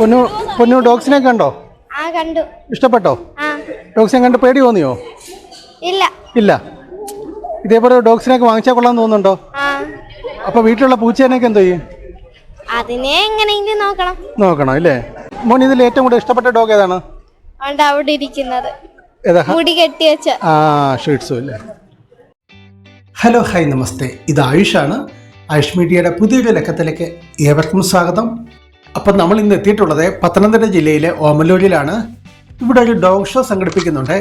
പൊന്നു പൊന്നു ഡോഗ്സിനെ കണ്ടോ? ആ കണ്ടു. ഇഷ്ടപ്പെട്ടോ? ഡോഗ്സിനെ കണ്ട് പേടി തോന്നിയോ? ഇല്ല. ഇല്ല. ഇതേപോലെ ഡോഗ്സിനെയൊക്കെ വാങ്ങിച്ചാൽ കൊള്ളാൻ തോന്നുന്നുണ്ടോ? അപ്പൊ വീട്ടിലുള്ള പൂച്ചേനൊക്കെ എന്തോ ചെയ്യും? അതിനെ എങ്ങനെയെങ്കിലും നോക്കണം. നോക്കണം ഇല്ലേ? മോൻ ഇതിൽ ഏറ്റവും കൂടുതൽ ഇഷ്ടപ്പെട്ട ഡോഗ് ഏതാണ്? അവിടെ ഇരിക്കുന്നത്. മുടി കെട്ടി വെച്ച. ആ ഷീട്സു അല്ലേ ഹലോ ഹായ് നമസ്തേ. ഇത് ആയുഷാണ് ആയുഷ് മീഡിയയുടെ പുതിയൊരു ലക്കത്തിലേക്ക് ഏവർക്കും സ്വാഗതം. അപ്പം നമ്മൾ ഇന്ന് എത്തിയിട്ടുള്ളത് പത്തനംതിട്ട ജില്ലയിലെ ഓമലൂരിലാണ് ഇവിടെ ഒരു ഡോഗ് ഷോ സംഘടിപ്പിക്കുന്നുണ്ട്.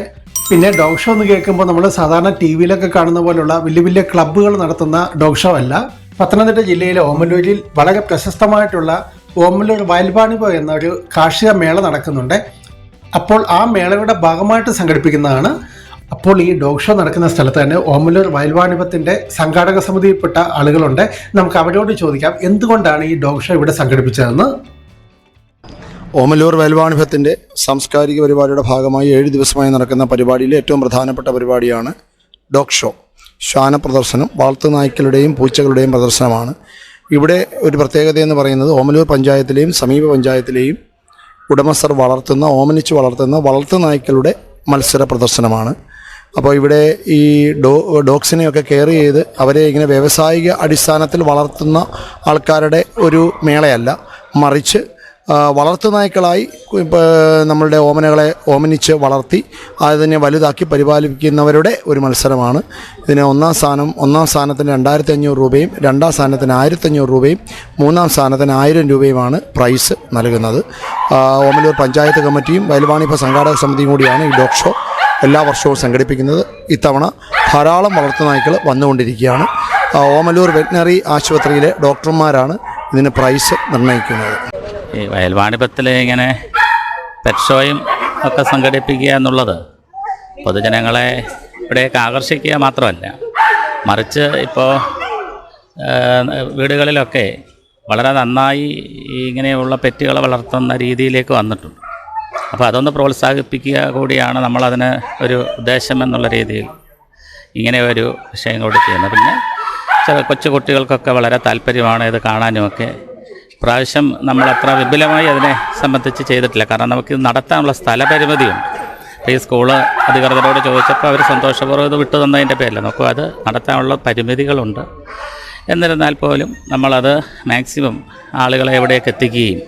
പിന്നെ ഡോഗ് ഷോ എന്ന് കേൾക്കുമ്പോൾ നമ്മൾ സാധാരണ ടി വിയിലൊക്കെ കാണുന്ന പോലുള്ള വലിയ വലിയ ക്ലബ്ബുകൾ നടത്തുന്ന ഡോഗ് ഷോ അല്ല. പത്തനംതിട്ട ജില്ലയിലെ ഓമലൂരിൽ വളരെ പ്രശസ്തമായിട്ടുള്ള ഓമലൂർ വയൽപാണിപോ എന്നൊരു കാർഷിക മേള നടക്കുന്നുണ്ട്. അപ്പോൾ ആ മേളയുടെ ഭാഗമായിട്ട് സംഘടിപ്പിക്കുന്നതാണ് അപ്പോൾ ഈ ഡോഗ് ഷോ നടക്കുന്ന സ്ഥലത്ത് തന്നെ ഓമലൂർ വയൽവാണിപത്തിന്റെ സംഘാടക സമിതിയിൽപ്പെട്ട ആളുകളുണ്ട്. നമുക്ക് അവരോട് ചോദിക്കാം എന്തുകൊണ്ടാണ് ഈ ഡോഗ് ഷോ ഇവിടെ സംഘടിപ്പിച്ചതെന്ന്? ഓമലൂർ വയൽവാണിപത്തിന്റെ സാംസ്കാരിക പരിപാടിയുടെ ഭാഗമായി ഏഴ് ദിവസമായി നടക്കുന്ന പരിപാടിയിലെ ഏറ്റവും പ്രധാനപ്പെട്ട പരിപാടിയാണ് ഡോഗ് ഷോ. ശ്വാന പ്രദർശനം വളർത്തു നായ്ക്കളുടെയും പൂച്ചകളുടെയും പ്രദർശനമാണ്. ഇവിടെ ഒരു പ്രത്യേകത എന്ന് പറയുന്നത് ഓമലൂർ പഞ്ചായത്തിലെയും സമീപ പഞ്ചായത്തിലെയും ഉടമസ്ഥർ വളർത്തുന്ന ഓമനിച്ച് വളർത്തുന്ന വളർത്തു നായ്ക്കളുടെ മത്സര പ്രദർശനമാണ്. അപ്പോൾ ഇവിടെ ഈ ഡോ ഡോഗ്സിനെയൊക്കെ കെയർ ചെയ്ത് അവരെ ഇങ്ങനെ വ്യാവസായിക അടിസ്ഥാനത്തിൽ വളർത്തുന്ന ആൾക്കാരുടെ ഒരു മേളയല്ല. മറിച്ച് വളർത്തുനായ്ക്കളായി നമ്മളുടെ ഓമനകളെ ഓമനിച്ച് വളർത്തി അതിനെ വലുതാക്കി പരിപാലിക്കുന്നവരുടെ ഒരു മത്സരമാണ്. ഇതിന് ഒന്നാം സ്ഥാനം ഒന്നാം സ്ഥാനത്തിന് രണ്ടായിരത്തി അഞ്ഞൂറ് രൂപയും രണ്ടാം സ്ഥാനത്തിന് ആയിരത്തഞ്ഞൂറ് രൂപയും മൂന്നാം സ്ഥാനത്തിന് ആയിരം രൂപയുമാണ് പ്രൈസ് നൽകുന്നത്. ഓമലൂർ പഞ്ചായത്ത് കമ്മിറ്റിയും വയൽവാണിഭ സംഘാടക സമിതിയും കൂടിയാണ് ഈ ഡോഗ് ഷോ എല്ലാ വർഷവും സംഘടിപ്പിക്കുന്നത്. ഇത്തവണ ധാരാളം വളർത്തുനായ്ക്കൾ വന്നുകൊണ്ടിരിക്കുകയാണ്. ഓമലൂർ വെറ്റിനറി ആശുപത്രിയിലെ ഡോക്ടർമാരാണ് ഇതിന് പ്രൈസ് നിർണയിക്കുന്നത്. ഈ വയൽവാണിപത്തിൽ ഇങ്ങനെ പെറ്റ് ഷോയും ഒക്കെ സംഘടിപ്പിക്കുക എന്നുള്ളത് പൊതുജനങ്ങളെ ഇവിടേക്ക് ആകർഷിക്കുക മാത്രമല്ല മറിച്ച് ഇപ്പോൾ വീടുകളിലൊക്കെ വളരെ നന്നായി ഇങ്ങനെയുള്ള പെറ്റുകളെ വളർത്തുന്ന രീതിയിലേക്ക് വന്നിട്ടുണ്ട്. അപ്പോൾ അതൊന്ന് പ്രോത്സാഹിപ്പിക്കുക കൂടിയാണ് നമ്മളതിന് ഒരു ഉദ്ദേശം എന്നുള്ള രീതിയിൽ ഇങ്ങനെ ഒരു വിഷയം കൂടി ചെയ്യുന്നത്. പിന്നെ ചില കൊച്ചു കുട്ടികൾക്കൊക്കെ വളരെ താല്പര്യമാണ് ഇത് കാണാനുമൊക്കെ. പ്രാവശ്യം നമ്മൾ അത്ര വിപുലമായി അതിനെ സംബന്ധിച്ച് ചെയ്തിട്ടില്ല. കാരണം നമുക്ക് നടത്താനുള്ള സ്ഥലപരിമിതിയുണ്ട്. അപ്പോൾ ഈ സ്കൂൾ അധികൃതരോട് ചോദിച്ചപ്പോൾ അവർ സന്തോഷപൂർവം ഇത് വിട്ടു തന്നതിന്റെ പേരില്ല നോക്കൂ അത് നടത്താനുള്ള പരിമിതികളുണ്ട്. എന്നിരുന്നാൽ പോലും നമ്മളത് മാക്സിമം ആളുകളെ എവിടെയൊക്കെ എത്തിക്കുകയും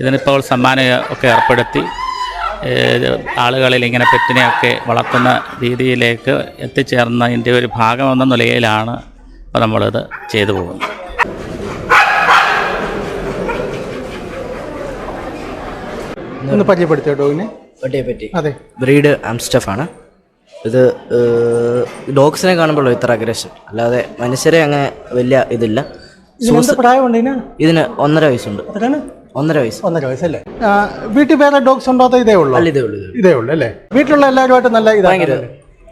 ഇതിനിപ്പോൾ സമ്മാനം ഒക്കെ ഏർപ്പെടുത്തി ആളുകളിൽ ഇങ്ങനെ പെറ്റിനെയൊക്കെ വളർത്തുന്ന രീതിയിലേക്ക് എത്തിച്ചേർന്നതിന്റെ ഒരു ഭാഗമെന്ന നിലയിലാണ് ഇപ്പോൾ നമ്മളിത് ചെയ്തു പോകുന്നത്. ഒന്ന് പരിചയപ്പെടുത്തിയോ ഡോഗിനെ പറ്റി. അതെ. ബ്രീഡ് ആംസ്റ്റഫ് ആണ്. ഇത് ഡോഗ്സിനെ കാണുമ്പോൾ ഇത്ര അഗ്രഷൻ അല്ലാതെ മനുഷ്യരെ അങ്ങനെ വലിയ ഇതില്ല. ഇതിന് ഒന്നര വയസ്സുണ്ട്. ഒന്നര വയസ്സ്. ഒന്നര വയസ്സല്ലേ? വീട്ടിൽ വേറെ ഡോഗ്സ് ഉണ്ടോ ഇതേ ഉള്ളൂ? അല്ല ഇതേ ഉള്ളൂ ഇത് ഉള്ളൂ. അല്ലേ? വീട്ടിലുള്ള എല്ലാവരുമായിട്ട് നല്ല ഇതാണ്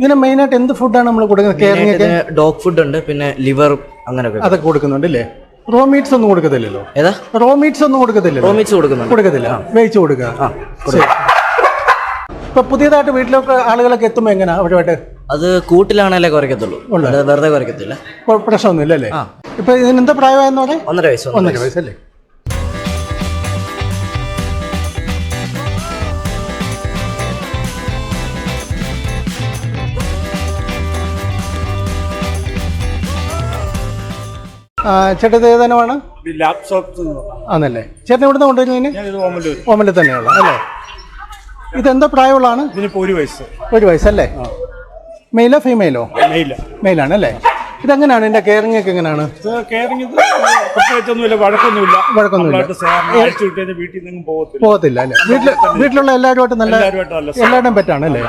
ഇതിന് മെയിനായിട്ട് എന്ത് ഫുഡാണ് നമ്മൾ കൊടുക്കുന്നത്? ഡോഗ് ഫുഡ് ഉണ്ട് പിന്നെ ലിവർ അങ്ങനെയൊക്കെ അതൊക്കെ കൊടുക്കുന്നുണ്ട് അല്ലേ റോ മീറ്റ്സ് ഒന്നും കൊടുക്കത്തില്ലല്ലോ. ഏതാ? റോ മീറ്റ്സ് ഒന്നും കൊടുക്കത്തില്ലല്ലോ. മീറ്റ്സ് കൊടുക്കുന്നുണ്ട്. കൊടുക്കത്തില്ല. വേവിച്ച് കൊടുക്കുക. ശരി. ഇപ്പൊ പുതിയതായിട്ട് വീട്ടിലൊക്കെ ആളുകളൊക്കെ എത്തുമ്പോൾ എങ്ങനെ? അവരുമായിട്ട്? അത് കൂട്ടിലാണല്ലേ കുറയ്ക്കത്തുള്ളൂ. വെറുതെ കുറയ്ക്കത്തില്ല. പ്രശ്നമൊന്നുമില്ല അല്ലേ ഇപ്പൊ ഇതിന് എന്താ പ്രായമായെന്ന് പറയാം ഒന്നര വയസ്സ് ഒന്നര വയസ്സല്ലേ? ഇത് ഏതാനുമാണ് ആണല്ലേ ചേട്ടൻ എവിടുന്ന് കൊണ്ടുവരുന്നതിന് ഓമലിൽ തന്നെയുള്ള അല്ലേ? ഇതെന്താ പ്രായമുള്ളതാണ്? ഇതിനിപ്പോൾ ഒരു വയസ്സ്. ഒരു വയസ്സല്ലേ? മെയിലോ ഫീമെയിലോ മെയിലാണ് അല്ലേ ഇതെങ്ങനെയാണ്? ഇതിന്റെ കെയറിംഗ് ഒക്കെ എങ്ങനെയാണ് വഴക്കൊന്നുമില്ല. പോകത്തില്ല. അല്ലേ? വീട്ടിൽ വീട്ടിലുള്ള എല്ലാവരുമായിട്ട് നല്ല എല്ലാവരുടെയും പറ്റാണ് അല്ലേ?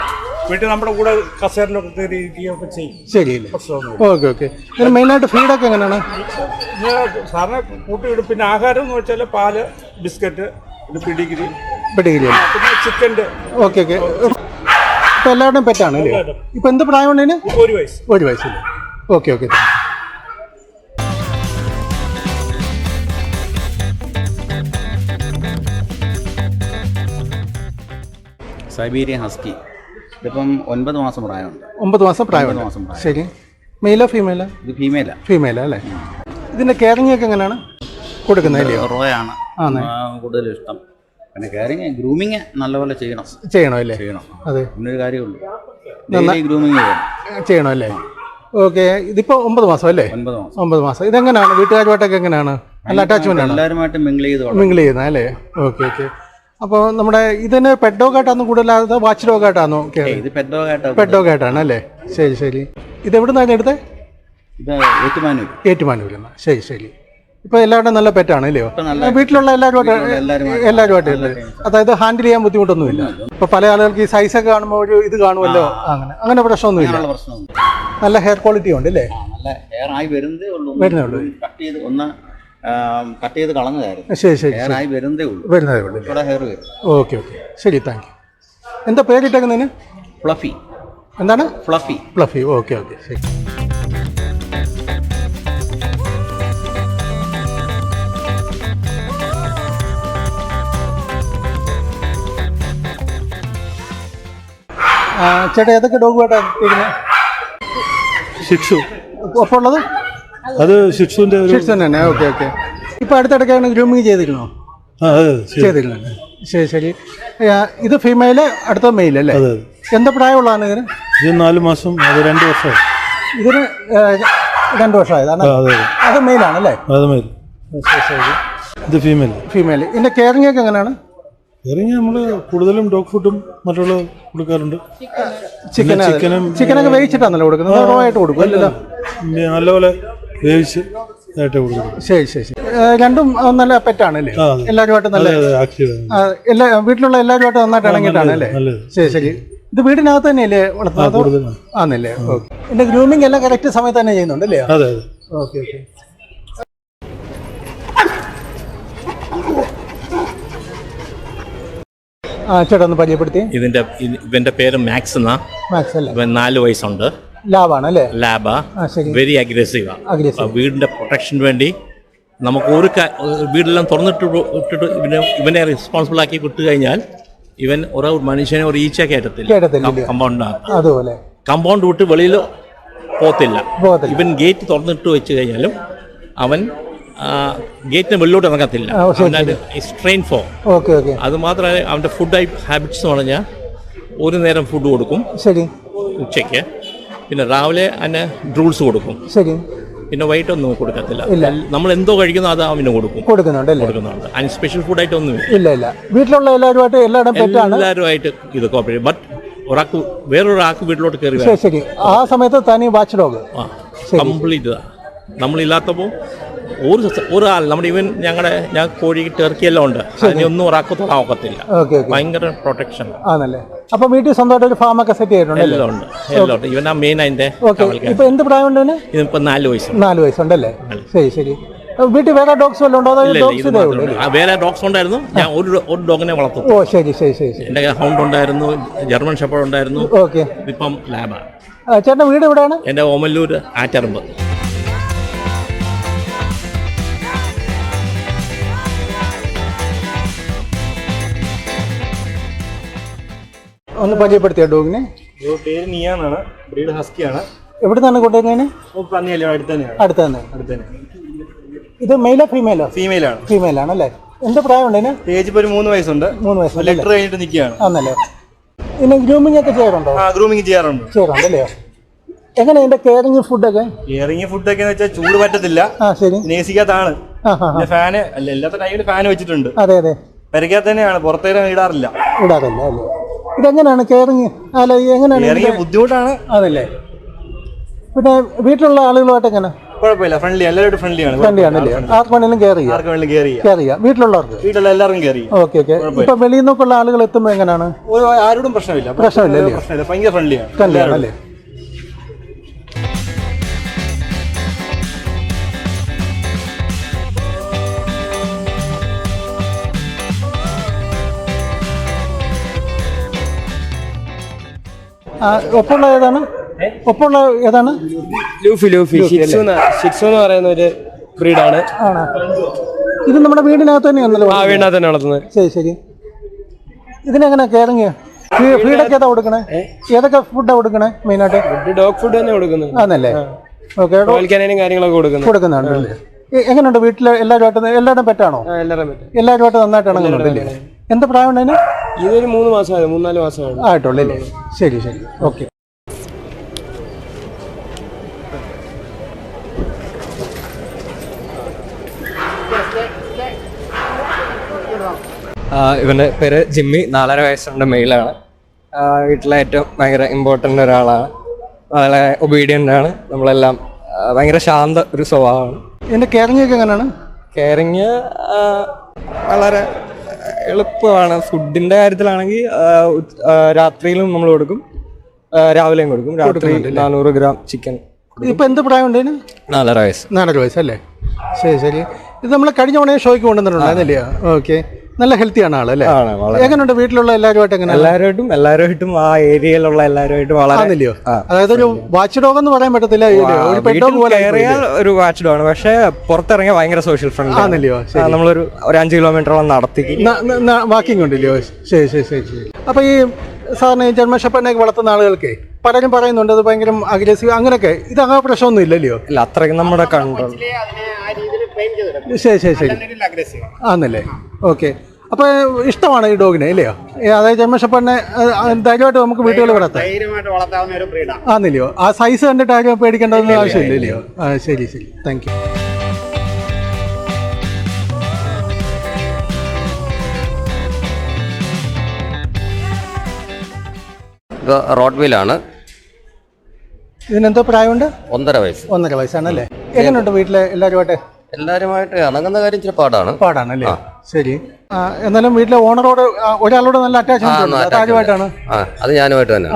വീട്ടിൽ നമ്മുടെ കൂടെ കസേരയിലൊക്കെ കയറി ഇരിക്കുകയൊക്കെ ചെയ്യും. ശരിയല്ലേ? Okay okay. ഇതിന് മെയിനായിട്ട് ഫീഡൊക്കെ എങ്ങനെയാണ്? സാറിനെ കൂട്ടിയിടും പിന്നെ ആഹാരം എന്ന് വെച്ചാൽ പാൽ ബിസ്ക്കറ്റ് പിന്നെ പിടിഗിരി പിടികിരിയല്ലേ പിന്നെ ചിക്കന്റെ. Okay okay. ഇപ്പം എല്ലാവരുടെയും പെറ്റാണ് അല്ലേ? ഇപ്പൊ എന്ത് പ്രായമുണ്ട് ഒരു വയസ്സ്. ഒരു വയസ്സില്ലേ ഓക്കെ ഓക്കെ. Siberian husky. ഇതിപ്പം ഒൻപത് മാസം പ്രായമുണ്ട്. ഒമ്പത് മാസം പ്രായമുണ്ട്. മാസം പ്രായം. ശരി. മെയിലോ ഫീമെയിലോ ഇത് ഫീമെയിലാ ഫീമെയിലാ അല്ലേ? ഇതിന്റെ കെയറിംഗ് ഒക്കെ എങ്ങനെയാണ്? കൊടുക്കുന്നത് റോയാണ് ഇഷ്ടം. പിന്നെ കെയറിങ് ഗ്രൂമിങ് നല്ലപോലെ ചെയ്യണം. ചെയ്യണോ അല്ലേ? ചെയ്യണം. അതെ. പിന്നൊരു കാര്യമുള്ളൂ. ഗ്രൂമിങ് ചെയ്യണം. ചെയ്യണം അല്ലേ? ഓക്കെ ഇതിപ്പോ ഒമ്പത് മാസം അല്ലേ? ഒമ്പത് മാസം. ഒമ്പത് മാസം. ഇതെങ്ങനെയാണ് വീട്ടുകാരുമായിട്ടൊക്കെ എങ്ങനെയാണ് നല്ല അറ്റാച്ച്മെന്റ് ആണ്? എല്ലാവരുമായിട്ട് മിങ്കിൾ ചെയ്ത്. മിങ്കിൾ ചെയ്യുന്ന അല്ലേ? ഓക്കെ ഓക്കെ അപ്പോൾ നമ്മുടെ ഇതിന് പെറ്റ് ഡോഗായിട്ടാണ് കൂടുതലായത് വാച്ച് ഡോഗായിട്ടാണോ ഏയ്, ഇത് ഡോഗായിട്ടാണ് അല്ലേ? ശരി ശരി. ഇത് എവിടെ നിന്നാണ് എടുത്തത് ഇത് ഏറ്റുമാനൂർ ഏറ്റുമാനൂരിൽ നിന്ന്. ശരി ശരി. ഇപ്പോൾ എല്ലാവരുടെയും നല്ല പെറ്റാണ് അല്ലയോ? വീട്ടിലുള്ള എല്ലാവരുമായിട്ട് എല്ലാവരുമായിട്ട് അതായത് ഹാൻഡിൽ ചെയ്യാൻ ബുദ്ധിമുട്ടൊന്നുമില്ല. ഇപ്പോൾ പല ആളുകൾക്ക് ഈ സൈസ് ഒക്കെ കാണുമ്പോൾ ഒരു ഇത് കാണുമല്ലോ? അങ്ങനെ. അങ്ങനെ പ്രശ്നമൊന്നുമില്ല. ഇല്ല നല്ല ഹെയർ ക്വാളിറ്റി ഉണ്ട് അല്ലേ? നല്ല ഹെയർ ആയി ഉള്ളൂ. വരുന്നേ ഉള്ളൂ. കട്ട് ചെയ്ത് ഒന്ന് കട്ട് ചെയ്ത് കളഞ്ഞതായിരുന്നു. ശരി ശരി ഹെയറായി ആയി വരുന്നതേ ഉള്ളൂ. വരുന്നതേ ഉള്ളൂ ഇവിടെ ഹെയർ വരും. Okay okay. ശരി താങ്ക് യു. എന്താ പേരിട്ടേക്കുന്നതിന് ഫ്ലഫി. എന്താണ്? ഫ്ലഫി. ഫ്ലഫി. Okay okay. ശരി. ആ, ചേട്ടാ ഏതൊക്കെ ഡോഗ് വേട്ടാണ് ശിക്ഷു. ഒപ്പം ഉള്ളത് അത് ശിക്ഷുവിന്റെ ഇപ്പൊ ഷിറ്റ്സ് തന്നെ ഓക്കെ ഓക്കെ. ഇപ്പം അടുത്തിടയ്ക്കാണ് ഗ്രൂമിങ് ചെയ്തിരുന്നോ? ശരി. ശരി ഇത് ഫീമെയിൽ അടുത്ത മെയിൽ അല്ലേ? എന്താ പ്രായമുള്ളതാണ് ഇതിന്? ഇത് നാല് മാസം അത് രണ്ട് വർഷം ഇതിന് രണ്ടു വർഷമായതാണ് അതെ മെയിലാണല്ലേ അത് ശരി ശരി. ഇത് ഫീമെയിൽ ഫീമെയിൽ ഇതിന്റെ കെയറിംഗ് ഒക്കെ എങ്ങനെയാണ്? കെയറിംഗ് നമ്മൾ കൂടുതലും ഡോഗ് ഫുഡും മറ്റുള്ള കൊടുക്കാറുണ്ട്. ചിക്കൻ ചിക്കനും ചിക്കനൊക്കെ വേവിച്ചിട്ടാണല്ലോ കൊടുക്കുന്നത്? റോ ആയിട്ട് കൊടുക്കും അല്ലല്ലോ? നല്ലപോലെ വേവിച്ച് നേട്ടം ശരി ശരി ശരി. രണ്ടും നല്ല പെറ്റാണ് അല്ലേ. എല്ലാവരുമായിട്ട് നല്ല എല്ലാ വീട്ടിലുള്ള എല്ലാവരുമായിട്ട് നന്നായിട്ട് ഇണങ്ങിയിട്ടാണ് അല്ലേ? ശരി ശരി. ഇത് വീടിനകത്ത് തന്നെയല്ലേ വളർത്തുന്നത്. ആന്നല്ലേ? ഓക്കെ. എന്റെ ഗ്രൂമിംഗ് എല്ലാം കറക്റ്റ് സമയത്ത് തന്നെ ചെയ്യുന്നുണ്ടല്ലേ അതെ അതെ. Okay okay. ആ ചേട്ടാ ഒന്ന് പരിചയപ്പെടുത്തി. ഇതിന്റെ ഇത് ഇവന്റെ പേര് മാക്സ് എന്നാ. മാക്സ് അല്ലേ? ഇവൻ നാല് വയസ്സുണ്ട്. ലാബാണ് അല്ലേ? ലാബാ. വെരി അഗ്രസീവാ ആ. വീടിന്റെ പ്രൊട്ടക്ഷന് വേണ്ടി നമുക്ക് ഒരു വീടെല്ലാം തുറന്നിട്ട് ഇട്ടു- ഇട്ടിട്ട് ഇവനെ ഇവനെ റെസ്പോൺസിബിൾ ആക്കി വിട്ടു കഴിഞ്ഞാൽ ഇവൻ ഒരു മനുഷ്യനെ ഒരു ഈച്ച കയറ്റത്തില്ല കമ്പൗണ്ട് അതുപോലെ. കമ്പൗണ്ട് വിട്ട് വെളിയിൽ പോത്തില്ല പോകത്തില്ല. ഇവൻ ഗേറ്റ് തുറന്നിട്ട് വെച്ച് കഴിഞ്ഞാലും അവൻ ഗേറ്റിന് വെള്ളിലോട്ട് ഇറങ്ങത്തില്ല. Strain form okay okay. അത് മാത്രമല്ല അവന്റെ ഫുഡ് ഹാബിറ്റ്സ് എന്ന് പറഞ്ഞാൽ ഒരു നേരം ഫുഡ് കൊടുക്കും. ശരി. ഉച്ചയ്ക്ക് പിന്നെ രാവിലെ അതിന് ഡ്രൂൾസ് കൊടുക്കും. ശരി. പിന്നെ വൈകിട്ടൊന്നും കൊടുക്കത്തില്ല. ഇല്ല. നമ്മൾ എന്തോ കഴിക്കുന്നോ അത് അവന് കൊടുക്കും. കൊടുക്കുന്നുണ്ട് കൊടുക്കുന്നുണ്ട്. അതിന് സ്പെഷ്യൽ ഫുഡായിട്ടൊന്നും ഇല്ല ഇല്ല. വീട്ടിലുള്ള എല്ലാവരുമായിട്ട് എല്ലാവരും എല്ലാവരുമായിട്ട് ഇത് കോപ്പറേറ്റ് ബട്ട് ഒരാൾക്ക് വേറൊരാൾക്ക് വീട്ടിലോട്ട് കയറി ശരി ആ സമയത്ത് തനി വാച്ച് ഡോഗ് കംപ്ലീറ്റ് നമ്മളില്ലാത്തപ്പോൾ ഒരു ഒരാൾ നമ്മുടെ ഇവൻ ഞങ്ങളുടെ ഞാൻ കോഴി ടർക്കി എല്ലാം ഉണ്ട് അതിനൊന്നും ഓക്കെ ഓക്കെ. ഭയങ്കര പ്രൊട്ടക്ഷൻ ആണല്ലേ? അപ്പൊ വീട്ടിൽ സ്വന്തമായിട്ട് ഒരു ഫാം ഒക്കെ സെറ്റ് ചെയ്തിട്ടുണ്ടല്ലേ? എല്ലാം ഉണ്ട് എല്ലാം ഉണ്ട്. ഇവൻ ആ മെയിൻ അതിന്റെ ഇപ്പൊ എന്ത് പ്രായമുണ്ട് ഇതിപ്പോ നാല് വയസ്സ് നാല് വയസ്സുണ്ടല്ലേ? ശരി ശരി. വീട്ടിൽ വേറെ ഡോഗ്സ് വല്ലതും ഉണ്ടോ? വേറെ ഡോഗ്സ് ഉണ്ടായിരുന്നു. ഞാൻ ഒരു ഒരു ഡോഗിനെ വളർത്തും ഓ ശരി ശരി ശരി ശരി. എന്റെ ഹൗണ്ട് ഉണ്ടായിരുന്നു ജർമ്മൻ ഷെപ്പേർഡ് ഉണ്ടായിരുന്നു. ഓക്കെ. ഇപ്പം ലാബാണ് ചേട്ടന്റെ വീട് എവിടെയാണ്? എന്റെ ഓമല്ലൂർ ആറ്ററമ്പ്. ഒന്ന് പരിചയപ്പെടുത്തിയ ഡോഗിനെ? പേര് നിയാന്നാണ് ബ്രീഡ് ഹസ്കിയാണ് എവിടെ നിന്നാണ് പന്നിയല്ലേ അടുത്ത് തന്നെയാണ് അടുത്ത് തന്നെ. അടുത്ത് തന്നെ. ഇത് മെയിലോ ഫീമെയിലോ ഫീമെയിലാണ് ഫീമെയിലാണ് അല്ലേ? എന്ത് പ്രായമുണ്ട് ഇതിന്? ഏജ് ഇപ്പോൾ ഒരു മൂന്ന് വയസ്സുണ്ട്. മൂന്ന് വയസ്സ് ലെറ്റർ കഴിഞ്ഞിട്ട് നിൽക്കുകയാണ് ആണല്ലേ. ഇതിന് ഗ്രൂമിംഗ് ഒക്കെ ചെയ്യാറുണ്ടോ? ആ ഗ്രൂമിംഗ് ചെയ്യാറുണ്ട്. ചെയ്യാറുണ്ടല്ലേ എങ്ങനെ ഇതിന്റെ കെയറിങ് ഫുഡൊക്കെ കെയറിംഗ് ഫുഡൊക്കെ എന്ന് വെച്ചാൽ ചൂട് പറ്റത്തില്ല. ആ ശരി. ആ. ഫാന് അല്ല എല്ലാത്ത ടൈമിൽ ഫാൻ വെച്ചിട്ടുണ്ട്. അതെ അതെ. പെരക്കകത്ത് തന്നെയാണ് പുറത്തേക്ക് ഇടാറില്ല. ഇടാറില്ല അല്ലേ? ഇതെങ്ങനെയാണ് കെയറിങ് അല്ല എങ്ങനെയാണ് ബുദ്ധിമുട്ടാണ്. അതല്ലേ? പിന്നെ വീട്ടിലുള്ള ആളുകളുമായിട്ട് എങ്ങനെ? കുഴപ്പമില്ല ഫ്രണ്ട്ലി എല്ലാവരും ഫ്രണ്ട്ലി ആണ്. ഫ്രണ്ട്ലി ആണല്ലേ? ആർക്ക് വേണേലും കെയർ ചെയ്യാം. ആർക്ക് വേണമെങ്കിലും കയറി ചെയ്യാം. കെയർ ചെയ്യാം. വീട്ടിലുള്ളവർക്ക്? വീട്ടിലുള്ള എല്ലാവർക്കും കയറി ചെയ്യാം. ഓക്കെ ഓക്കെ ഇപ്പൊ വെളിയിൽ നിന്നൊക്കെയുള്ള ആളുകൾ എത്തുമ്പോൾ എങ്ങനെയാണ് ആരോടും പ്രശ്നമില്ല. പ്രശ്നമില്ല? പ്രശ്നമില്ല. ഭയങ്കര ഫ്രണ്ട്ലിയാണ് അല്ലേ ഒപ്പമുള്ള ഏതാണ്? ഒപ്പമുള്ള ഏതാണ്? Luffy Luffy. ഷിറ്റ്സു എന്ന് പറയുന്ന ഒരു ബ്രീഡാണ്. ആണ്. ഇത് നമ്മുടെ വീടിനകത്ത് തന്നെയാണല്ലോ ആ വീടിനകത്ത് തന്നെ വളർത്തുന്നത് ശരി ശരി. ഇതിനെങ്ങനെ കെയറിങ് ഫീഡൊക്കെ ഏതാ കൊടുക്കണേ? ഏതൊക്കെ ഫുഡാണ് കൊടുക്കണേ മെയിനായിട്ട്? ഡോഗ് ഫുഡ് തന്നെ കൊടുക്കുന്നത്. ആണല്ലേ? ഓക്കെ കാര്യങ്ങളൊക്കെ കൊടുക്കുന്നത്. കൊടുക്കുന്നുണ്ട് എ- എങ്ങനെയുണ്ട് വീട്ടിൽ എല്ലാവരുമായിട്ട് എല്ലാവരും പെറ്റാണോ? എല്ലാവരുമായിട്ട് നന്നായിട്ട് ഇണങ്ങുന്നുണ്ടല്ലേ എന്താ പ്രായം ഉണ്ടതിന് ഇതൊരു മൂന്ന് മാസമായി? മൂന്നാൽ മാസമാണ് ആയിട്ടുള്ളൂ അല്ലേ? ശരി ശരി. ഓക്കെ ഇവന്റെ പേര് ജിമ്മി. നാലര വയസ്സുണ്ട് മെയിലാണ്. വീട്ടിലെ ഏറ്റവും ഭയങ്കര ഇമ്പോർട്ടന്റ് ഒരാളാണ്. വളരെ ഒബീഡിയന്റ് ആണ്. നമ്മളെല്ലാം ഭയങ്കര ശാന്ത ഒരു സ്വഭാവമാണ്. എന്റെ കെയറിംഗ് എങ്ങനെയാണ്? കെയറിങ് വളരെ എളുപ്പമാണ്. ഫുഡിന്റെ കാര്യത്തിലാണെങ്കിൽ രാത്രിയിലും നമ്മൾ കൊടുക്കും. രാവിലെയും കൊടുക്കും. രാത്രി നാനൂറ് ഗ്രാം ചിക്കൻ ഇപ്പൊ എന്ത് പ്രായം ഉണ്ടായിരുന്നു നാലര വയസ്സ്. നാലര വയസ്സല്ലേ? ശരി ശരി. ഇത് നമ്മൾ കഴിഞ്ഞ തവണ ഷോയ്ക്ക് കൊണ്ടുവന്നിട്ടുണ്ടായിരുന്നില്ലേ ഓക്കെ. നല്ല ഹെൽത്തിയാണ് ആളല്ലേ ആണ് വളരെ എങ്ങനെയുണ്ട് വീട്ടിലുള്ള എല്ലാവരുമായിട്ട് എങ്ങനെ എല്ലാവരുമായിട്ടും എല്ലാവരുമായിട്ടും ആ ഏരിയയിലുള്ള എല്ലാവരുമായിട്ടും വളരെ. അതായത് ഒരു വാച്ച് ഡോഗ് എന്ന് പറയാൻ പറ്റത്തില്ല. ഒരു പോലെ വാച്ച് ഡോഗ് ആണ് പക്ഷേ പുറത്തിറങ്ങിയ ഭയങ്കര സോഷ്യൽ ഫ്രണ്ട് ആണല്ലോ നമ്മളൊരു ഒരു അഞ്ച് കിലോമീറ്ററോളം നടത്തി വാക്കിംഗ് ഉണ്ടല്ലോ ശരി ശരി ശരി ശരി അപ്പൊ ഈ സാറിന് ഈ ജന്മഷപ്പനെയൊക്കെ വളർത്തുന്ന ആളുകൾക്ക് പലരും പറയുന്നുണ്ട് അത് ഭയങ്കര അഗ്രസീവ് അങ്ങനെയൊക്കെ ഇത് അങ്ങനെ പ്രശ്നമൊന്നും ഇല്ലല്ലോ ഇല്ല അത്രയ്ക്ക് നമ്മുടെ കൺട്രോൾ ശരി ശരി ശരി ആന്നല്ലേ ഓക്കെ അപ്പൊ ഇഷ്ടമാണ് ഈ ഡോഗിനെ ഇല്ലയോ? അതായത് ജന്മഷപ്പനെ ധൈര്യമായിട്ട് നമുക്ക് വീട്ടുകളിൽ വളർത്താം ധൈര്യമായിട്ട് വളർത്താവുന്ന ഒരു ബ്രീഡാണ് ആന്നില്ലയോ? ആ സൈസ് കണ്ടിട്ട് ആരും പേടിക്കേണ്ടതൊന്നും ആവശ്യമില്ല ഇല്ലയോ? ആ ശരി ശരി. താങ്ക് യു ഇത് റോഡ് വീലാണ്. ഇതിനെന്തോ പ്രായമുണ്ട്? ഒന്നര വയസ്സ്. ഒന്നര വയസ്സാണല്ലേ? എങ്ങനെയുണ്ട് വീട്ടിലെ എല്ലാവരുമായിട്ട്? എല്ലാവരുമായിട്ട് ഇണങ്ങുന്ന കാര്യം ഇച്ചിരി പാടാണ്. പാടാണല്ലേ? ശരി. എന്നാലും വീട്ടിലെ ഓണറോട് ഒരാളോട് നല്ല അറ്റാച്ച്മെന്റ് അത് ഞാനുമായിട്ട് തന്നെ.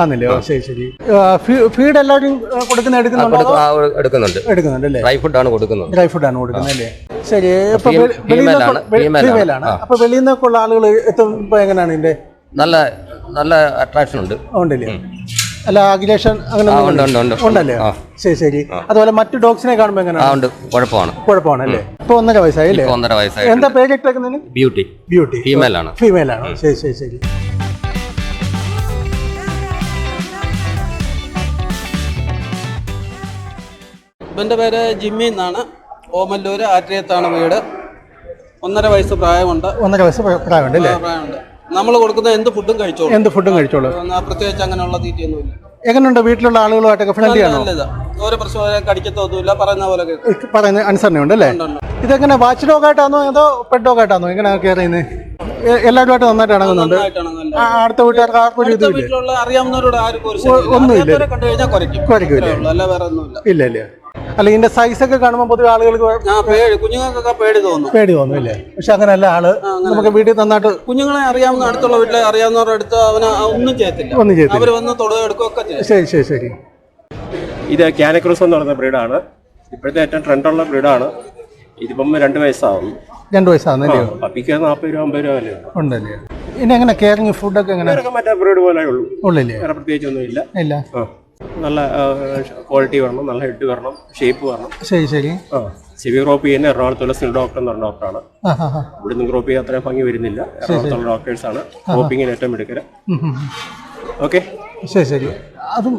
ശരി ശരി. ഫീഡ് എല്ലാവരും കൊടുക്കുന്ന എടുക്കുന്നുണ്ടോ എടുക്കുന്നുണ്ട്. അല്ലേ? ഡ്രൈ ഫുഡാണ് കൊടുക്കുന്നത്. ഡ്രൈ ഫുഡാണ് കൊടുക്കുന്നത് അല്ലേ? ശരി ഫീമെയിലാണ്. അപ്പൊ വെളിയിൽ നിന്നൊക്കെ ഉള്ള ആളുകൾ എത്തുമ്പോ എങ്ങനെയാണ് ഇതിന്റെ നല്ല നല്ല അട്രാക്ഷൻ ഉണ്ട്. ഉണ്ടല്ലേ? അല്ല അഖിലേഷൻ അങ്ങനെ ആ, ഉണ്ട്, ഉണ്ട്, ഉണ്ട്. ഉണ്ടല്ലേ? ആ. ശരി ശരി. അതുപോലെ മറ്റു ഡോഗ്സിനെ കാണുമ്പോ ആ എങ്ങനെയാണ് ഉണ്ട്. കുഴപ്പമാണ്. കുഴപ്പമാണ് അല്ലേ ഇപ്പൊ ഒന്നര വയസ്സായി അല്ലേ? ഇപ്പൊ ഒന്നര എന്താ വയസ്സായിട്ട് പേര് ഇട്ടേക്കുന്നതിന് ബ്യൂട്ടി ബ്യൂട്ടി ഫീമെയിൽ ആണ്. ഫീമെയിൽ ആണ് ശരി ശരി. ശരി ഇവന്റെ പേര് ജിമ്മി എന്നാണ്. ഓമല്ലൂര് ആറ്റിയത്താണ് വീട്. ഒന്നര വയസ്സ് പ്രായമുണ്ട്. ഒന്നര വയസ്സ് പ്രായമുണ്ട് അല്ലേ? പ്രായമുണ്ട്. നമ്മൾ കൊടുക്കുന്ന എന്ത് ഫുഡും കഴിച്ചോളൂ. എന്ത് ഫുഡും കഴിച്ചോളൂ. പ്രത്യേകിച്ച് അങ്ങനെയുള്ള തീറ്റയൊന്നുമില്ല എങ്ങനെയുണ്ട് വീട്ടിലുള്ള ആളുകളുമായിട്ടൊക്കെ ഫ്രണ്ട്ലി ആണോ ഓരോ പ്രശ്നം കടിക്കത്തൊന്നുമില്ല പറയുന്ന പോലെ പറയുന്ന അനുസരണയുണ്ട് അല്ലേ? ഇതെങ്ങനെ വാച്ച് ഡോഗ് ആയിട്ടാണോ അതോ പെഡ് ഡോഗ് ആയിട്ടാണോ എങ്ങനെയാണ് കെയർ ചെയ്യുന്നത് എല്ലാവരുമായിട്ട് നന്നായിട്ട് ഇണങ്ങുന്നുണ്ട്. അടുത്ത വീട്ടുകാർക്ക് ആർക്കും ഒന്നുമില്ല. ഒന്നുമില്ല. ഇല്ല ഇല്ല. അല്ല ഇതിന്റെ സൈസ് ഒക്കെ കാണുമ്പോൾ പൊതുവെ ആളുകൾക്ക് ആ പേടി. കുഞ്ഞുങ്ങൾക്കൊക്കെ പേടി തോന്നും. പേടി തോന്നും ഇല്ലേ? പക്ഷെ അങ്ങനെയല്ല ആൾ നമുക്ക് വീട്ടിൽ നന്നായിട്ട് കുഞ്ഞുങ്ങളെ അറിയാവുന്ന അടുത്തുള്ള വീട്ടിലെ അറിയാവുന്നവരുടെ അടുത്ത് അവന് ഒന്നും ചെയ്യത്തില്ല. ഒന്നും ചെയ്യത്തില്ല. അവർ വന്ന് തൊടുക എടുക്കുകയൊക്കെ ചെയ്യും. ശരി ശരി ശരി. ഇത് ക്യാനക്രൂസ് എന്ന് പറയുന്ന ബ്രീഡാണ്. ഇപ്പോഴത്തെ ഏറ്റവും ട്രെൻഡുള്ള ബ്രീഡാണ്. ഇതിപ്പം രണ്ട് വയസ്സാവും. രണ്ട് വയസ്സാവുന്നല്ലേ പപ്പിക്ക് നാൽപ്പത് രൂപ അമ്പത് രൂപ അല്ലേ ഉണ്ടല്ലേ? ഇനി എങ്ങനെ കെയറിങ് ഫുഡൊക്കെ എങ്ങനെ? മറ്റേ ബ്രീഡ് പോലെ ഉള്ളൂ. ഉള്ളില്ലേ? വേറെ പ്രത്യേകിച്ചൊന്നുമില്ല ഇല്ല. ആ. നല്ല ക്വാളിറ്റി വരണം നല്ല ഹെഡ് വരണം ഷേപ്പ് വരണം. ശരി ശരി. ആ ക്രോപ്പ് ചെയ്യുന്ന എറണാകുളത്തുള്ള സ്കിൽ ഡോക്ടർ എന്ന് പറഞ്ഞ ഡോക്ടറാണ് ഇവിടുന്ന് ക്രോപ്പ് ചെയ്യാൻ അത്രയും ഭംഗി വരുന്നില്ല. എറണാകുളത്തുള്ള ഡോക്ടേഴ്സാണ് ക്രോപ്പിങ്ങിന് ഏറ്റവും എടുക്കൽ. ഓക്കെ ശരി ശരി. അതും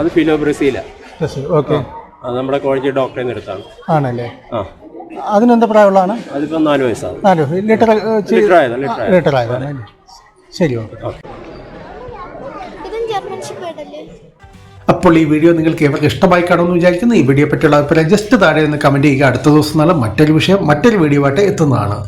അത് ഫിലോ ബ്രസീല ഓക്കെ അത് നമ്മുടെ കോളേജ് ഡോക്ടറെ എടുത്താണ് ആണല്ലേ? ആ. അതിനെന്താ പ്രായമുള്ളതാണ്? അതിപ്പോൾ നാല് വയസ്സാണ് നാല് ലിറ്റർ ലിറ്റർ ആയതാ ലിറ്റർ ആയതാ ആയതാണ് ശരി ഓക്കെ അപ്പോൾ ഈ വീഡിയോ നിങ്ങൾക്ക് ഏവർക്ക് ഇഷ്ടമായി കാണുമെന്ന് വിചാരിക്കുന്നു. ഈ വീഡിയോ പറ്റിയുള്ള അഭിപ്രായം ജസ്റ്റ് താഴെ നിന്ന് കമന്റ് ചെയ്യുക. അടുത്ത ദിവസം നല്ല മറ്റൊരു വിഷയം മറ്റൊരു വീഡിയോ ആയിട്ട് എത്തുന്നതാണ്.